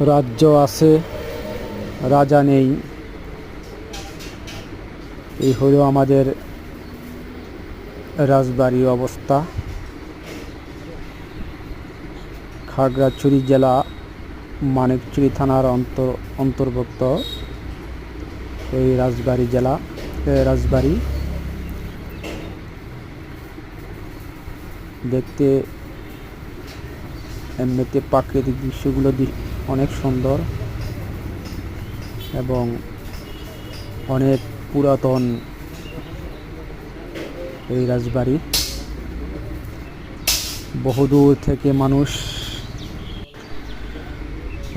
রাজ্য আছে, রাজা নেই। এই হলো আমাদের রাজবাড়ি অবস্থা। খাগড়াছড়ি জেলা মানিকচুরি থানার অন্তর, অন্তর্ভুক্ত। এই রাজবাড়ি জেলা রাজবাড়ি। দেখতে এমনিতে প্রাকৃতিক দৃশ্যগুলো অনেক সুন্দর এবং অনেক পুরাতন এই রাজবাড়ি। বহুদূর থেকে মানুষ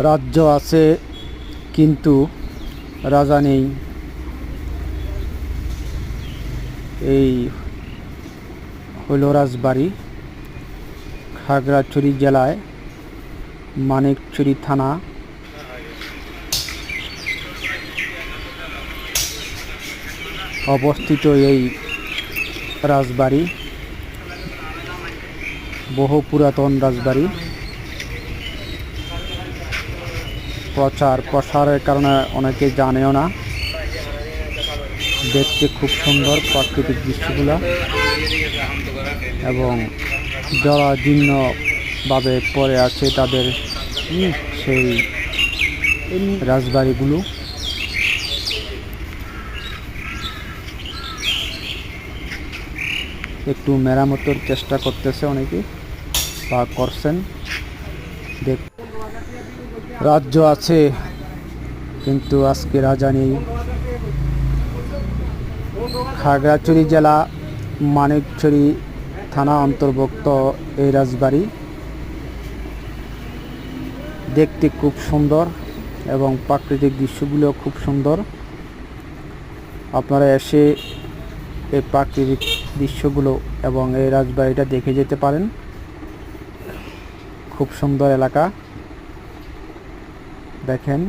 রাজ্য আছে, কিন্তু রাজা নেই। এই হলো রাজবাড়ি, খাগড়াছড়ি জেলায়। মানিকচুরি থানা। অবস্থিত এই রাজবাড়ি, বহু পুরাতন রাজবাড়ি। প্রচার প্রসারের কারণে অনেকে জানেও না। দেখতে খুব সুন্দর প্রাকৃতিক দৃশ্যগুলো। এবং যারা জীর্ণভাবে পড়ে আছে তাদের সেই রাজবাড়িগুলো। একটু মেরামতের চেষ্টা করতেছে অনেকে বা করছেন। দেখ, রাজ্য আছে, কিন্তু আজকে রাজা নেই। খাগড়াছড়ি জেলা, মানিকছড়ি থানা অন্তর্ভুক্ত এই রাজবাড়ি। দেখতে খুব সুন্দর এবং প্রাকৃতিক দৃশ্যগুলো খুব সুন্দর। আপনারা এসে এই প্রাকৃতিক দৃশ্যগুলো এবং এই রাজবাড়িটা দেখে যেতে পারেন। খুব সুন্দর এলাকা। দেখেন